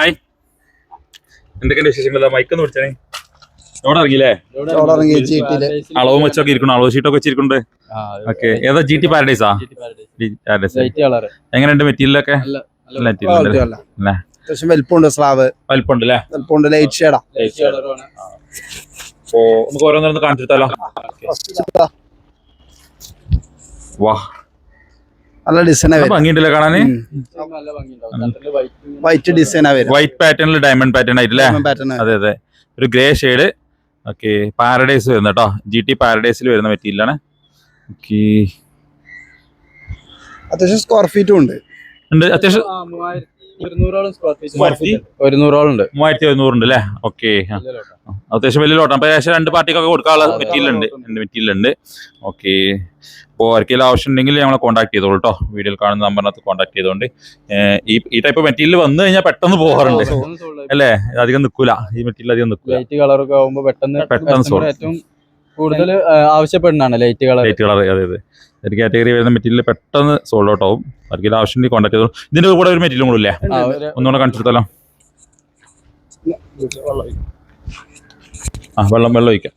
Hi എന്തൊക്കെയുണ്ട് വിശേഷങ്ങൾ മൈക്കൊന്ന് പിടിച്ചേ. എവിടെ ഇറങ്ങിയില്ലേ അളവും വെച്ചൊക്കെ ഇരിക്കണം. അളവ് ഷീറ്റൊക്കെ വെച്ചിരിക്കുന്നുണ്ട്. ഓക്കെ ഏതാ? ജി ടി പാരഡൈസാ പാരഡൈസ് എങ്ങനെയുണ്ട് മെറ്റീരിയലൊക്കെ? മെറ്റീരിയൽ ഒക്കെ വലിപ്പമുണ്ട് സ്ലാവ് വലിപ്പമുണ്ട് അല്ലേ? വലിപ്പമുണ്ട് ലൈറ്റ് ഷെയ്ഡാ അപ്പോ നമുക്ക് ഓരോന്നോന്ന് കാണിച്ചിട്ടാലോ വാ. നല്ല ഡിസൈനാ ഭംഗിയുണ്ടല്ലേ കാണാന്? നല്ല ഭംഗിയുണ്ടാവും വൈറ്റ് വൈറ്റ് ഡിസൈനാ വരും വൈറ്റ് പാറ്റേണിൽ ഡയമണ്ട് പാറ്റേൺ ആയിട്ടില്ലേ? പാറ്റേൺ അതെ അതെ. ഒരു ഗ്രേ ഷെയ്ഡ് ഓക്കെ പാരഡൈസ് വരുന്ന കേട്ടോ ജി ടി പാരഡൈസിൽ വരുന്ന മെറ്റീരിയലാണ് ഓക്കെ അത്യാവശ്യം സ്ക്വയർ ഫീറ്റും ഉണ്ട്. ഉണ്ട്. അത്യാവശ്യം ഒരുന്നൂറോളം ഉണ്ട് മൂവായിരത്തി ഒരുന്നൂറുണ്ട് അല്ലേ? ഓക്കെ അത്യാവശ്യം വലിയ ലോട്ടാണ് അപ്പൊ ഏകദേശം രണ്ട് പാർട്ടിക്കൊക്കെ കൊടുക്കാനുള്ള മെറ്റീരിയലുണ്ട് മെറ്റീരിയൽ ഉണ്ട്. രണ്ട് മെറ്റീരിയൽ ഉണ്ട്. ഓക്കെ അപ്പോൾ ആർക്കെങ്കിലും ആവശ്യം ഉണ്ടെങ്കിൽ ഞങ്ങളെ കോൺടാക്ട് ചെയ്തോളൂ കേട്ടോ വീഡിയോയിൽ കാണുന്ന നമ്പറിനകത്ത് കോൺടാക്ട് ചെയ്തോണ്ട്. ഈ ഈ ടൈപ്പ് മെറ്റീരിയൽ വന്നു കഴിഞ്ഞാൽ പെട്ടെന്ന് പോകാറുണ്ട്. അല്ലേ? അധികം നിൽക്കൂല ഈ മെറ്റീരിയൽ അധികം നിൽക്കൂല കളറൊക്കെ ആകുമ്പോൾ പെട്ടെന്ന് പെട്ടെന്ന് ഏറ്റവും കൂടുതൽ ആവശ്യപ്പെടുന്നതാണ് ലൈറ്റ് കളർ. ലൈറ്റ് കളർ അതെ അതെ. ഒരു കാറ്റഗറി വരുന്ന മെറ്റീരിയൽ പെട്ടെന്ന് സോൾഡ് ഔട്ട് ആവും. ആർക്കെങ്കിലും ആവശ്യം കോൺടാക്ട് ചെയ്തോളൂ. ഇതിന്റെ കൂടെ ഒരു മെറ്റീരിയൽ കൂടെ ഇല്ലേ? ഒന്നുകൂടെ കൊടുത്താലോ ആ വെള്ളം വെള്ളം ഒഴിക്കാം.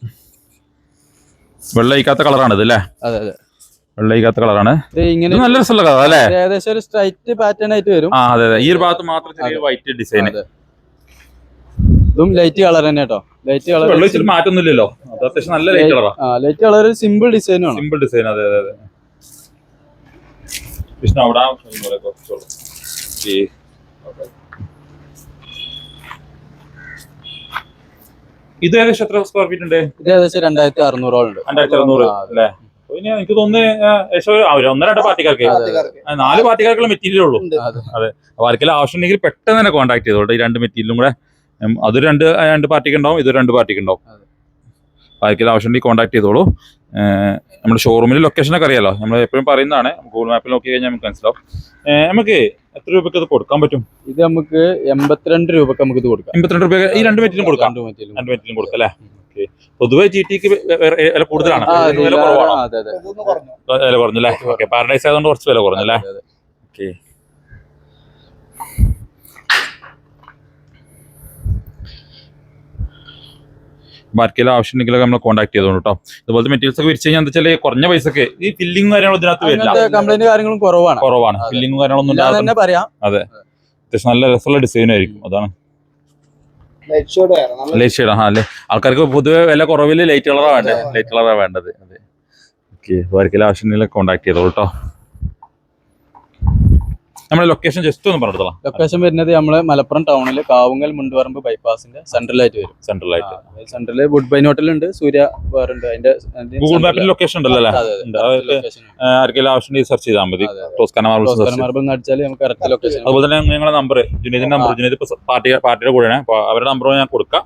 വെള്ളം ഒഴിക്കാത്ത കളറാണ് ഇത് അല്ലേ? അതെ അതെ. വെള്ളം ഒഴിക്കാത്ത കളറാണ് ഇങ്ങനെ നല്ല രസമുള്ള കളർ അല്ലേ? ഇത് ഏകദേശം ഒരു സ്ട്രൈറ്റ് പാറ്റേൺ ആയിട്ട് വരും. ആ അതെ അതെ. ഈ ഒരു ഭാഗത്ത് മാത്രം ചെറിയ വൈറ്റ് ഡിസൈൻ. ഇതും ലൈറ്റ് കളർ തന്നെ കേട്ടോ ലൈറ്റ് കളർ മാറ്റൊന്നുമില്ലല്ലോ. അത് അത്യാവശ്യം നല്ല ലൈറ്റ് കളറാ ലൈറ്റ് കളർ സിമ്പിൾ ഡിസൈൻ ആണ്. സിമ്പിൾ ഡിസൈൻ അതെ അതെ അതെ. വിഷ്ണു അവിടെ ഇത് ഏകദേശം എത്ര സ്ക്വയർ ഫീറ്റ് ഉണ്ട്? ഇത് ഏകദേശം രണ്ടായിരത്തി അറുന്നൂറോളം ഉണ്ട്. രണ്ടായിരത്തി അറുന്നൂറ്. അല്ലേ? പിന്നെ എനിക്ക് തോന്നുന്നു ഒന്നര രണ്ട് പാർട്ടിക്കാർക്ക് പാർട്ടിക്കാർക്ക്. നാല് പാർട്ടിക്കാർക്കുള്ള മെറ്റീരിയൽ ഉള്ളൂ. അതെ. അപ്പൊ ആർക്കെല്ലാം ആവശ്യം ഉണ്ടെങ്കിൽ പെട്ടെന്ന് തന്നെ കോൺടാക്ട് ചെയ്തോട്ടെ ഈ രണ്ട് മെറ്റീരിയലും കൂടെ. ഉം, അതൊരു രണ്ട് രണ്ട് പാർട്ടിക്ക് ഉണ്ടാവും ഇത് രണ്ട് പാർട്ടിക്ക് ഉണ്ടാവും അതെ. ആർക്കെങ്കിലും ആവശ്യം ഉണ്ടെങ്കിൽ കോൺടാക്ട് ചെയ്തോളൂ നമ്മുടെ ഷോറൂമിൽ ലൊക്കേഷൻ ഒക്കെ അറിയാലോ? നമ്മൾ എപ്പോഴും പറയുന്നതാണ് ഗൂഗിൾ മാപ്പിൽ നോക്കി കഴിഞ്ഞാൽ നമുക്ക് മനസ്സിലാവും. നമുക്ക് എത്ര രൂപയ്ക്ക് അത് കൊടുക്കാൻ പറ്റും? ഇത് നമുക്ക് എൺപത്തിരണ്ട് രൂപക്ക് നമുക്ക് ഇത് കൊടുക്കാം. എൺപത്തിരണ്ട് രൂപ ഈ രണ്ട് മെറ്റിലും കൊടുക്കാം? രണ്ട് മെറ്റിലും രണ്ട് മെറ്റിലും കൊടുക്കാം. അല്ലേ? ഓക്കെ. പൊതുവെ ജി ടിക്ക് വില കൂടുതലാണ്. വില കുറവാണ്? അതെ അതെ. വില കുറഞ്ഞല്ലേ ഓക്കെ പാരഡൈസ് ആയതുകൊണ്ട് കുറച്ച് വില കുറഞ്ഞല്ലേ അതെ, അതെ. ഓക്കെ. ബാക്കിയുള്ള ആവശ്യം ഉണ്ടെങ്കിലൊക്കെ നമ്മൾ കോൺടാക്ട് ചെയ്തോളൂ കേട്ടോ ഇതുപോലത്തെ മെറ്റീരിയൽസ് ഒക്കെ വിരിച്ചു കഴിഞ്ഞാൽ എന്താ വെച്ചാൽ കുറഞ്ഞ പൈസക്ക് ഈ ഫില്ലിംഗ് കാര്യങ്ങളും ഇതിനകത്ത് വരില്ല. കംപ്ലൈന്റ് കാര്യങ്ങളും കുറവാണ്. കുറവാണ്. ഫില്ലിംഗ് കാര്യങ്ങളൊന്നും ഇല്ലാന്ന് അതെ പറയാം. അത്യാവശ്യം നല്ല രസമുള്ള ഡിസൈൻ ആയിരിക്കും. അതാണ്. ലൈറ്റ് ഷെയ്ഡ് ആ അല്ലേ? ആൾക്കാർക്ക് പൊതുവെ വില കുറവിൽ ലൈറ്റ് കളറാണ് വേണ്ടത്. ലൈറ്റ് കളറാണ് വേണ്ടത്. അതെ. ഓക്കെ ആവശ്യം ഉണ്ടെങ്കിൽ കോൺടാക്ട് ചെയ്തോളൂ കേട്ടോ നമ്മുടെ ലൊക്കേഷൻ ജസ്റ്റ് ഒന്ന് പറഞ്ഞിടത്തോളാം ലൊക്കേഷൻ വരുന്നത് നമ്മൾ മലപ്പുറം ടൗണിൽ കാവുങ്ങൽ മുണ്ടുപറമ്പ് ബൈപ്പാസിന്റെ സെൻട്രലായിട്ട് വരും. സെൻട്രലായിട്ട് സെൻട്രൽ വുഡ് ബൈൻ ഹോട്ടൽ ഉണ്ട് സൂര്യ വേറുണ്ട്. അതിന്റെ ഗൂഗിൾ മാപ്പിൽ ലൊക്കേഷൻ ഉണ്ടല്ലോ ആർക്കെങ്കിലും ആവശ്യം സെർച്ച് ചെയ്താൽ മതി. മാർബിൾ അടിച്ചാൽ നമുക്ക് കറക്റ്റ് ലൊക്കേഷൻ അതുപോലെ തന്നെ നിങ്ങളുടെ നമ്പർ ജുനീദിന്റെ നമ്പർ ജുനീദ് പാർട്ടി പാർട്ടിയുടെ കൂടെയാണ്. അപ്പോൾ അവരുടെ നമ്പർ ഞാൻ കൊടുക്കാം.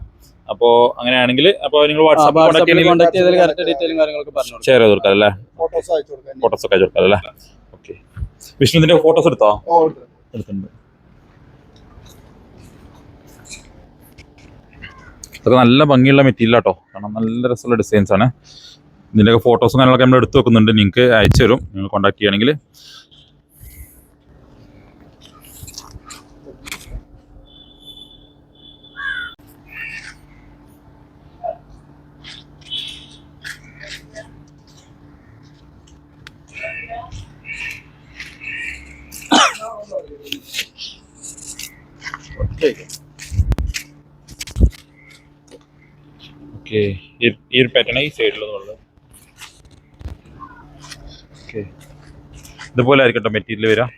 അപ്പോ അങ്ങനെയാണെങ്കിൽ അപ്പൊ നിങ്ങൾ വാട്സാപ്പ് കോൺടാക്ട് ചെയ്താൽ. ഷെയർ ചെയ്ത് കൊടുക്കാം അല്ലേ? ഫോട്ടോസ് അയച്ചു കൊടുക്കാൻ ഫോട്ടോസ് ഒക്കെ അയച്ചു കൊടുക്കാം അല്ലേ? വിഷ്ണുവിന്റെ ഫോട്ടോസ് എടുത്തോ. എടുത്തിട്ടുണ്ട്. അതൊക്കെ നല്ല ഭംഗിയുള്ള മെറ്റീരിയൽ കേട്ടോ കാരണം നല്ല രസമുള്ള ഡിസൈൻസ് ആണ്. ഇതിന്റെയൊക്കെ ഫോട്ടോസും കാര്യങ്ങളൊക്കെ നമ്മൾ എടുത്തു വെക്കുന്നുണ്ട്. നിങ്ങൾക്ക് അയച്ചു തരും നിങ്ങൾ കോൺടാക്ട് ചെയ്യുകയാണെങ്കിൽ. ഓക്കെ ഈ ഒരു പാറ്റേൺ ഈ സൈഡിലുള്ളത് ഓക്കെ ഇതുപോലെ ആയിരിക്കട്ടോ മെറ്റീരിയൽ വരാം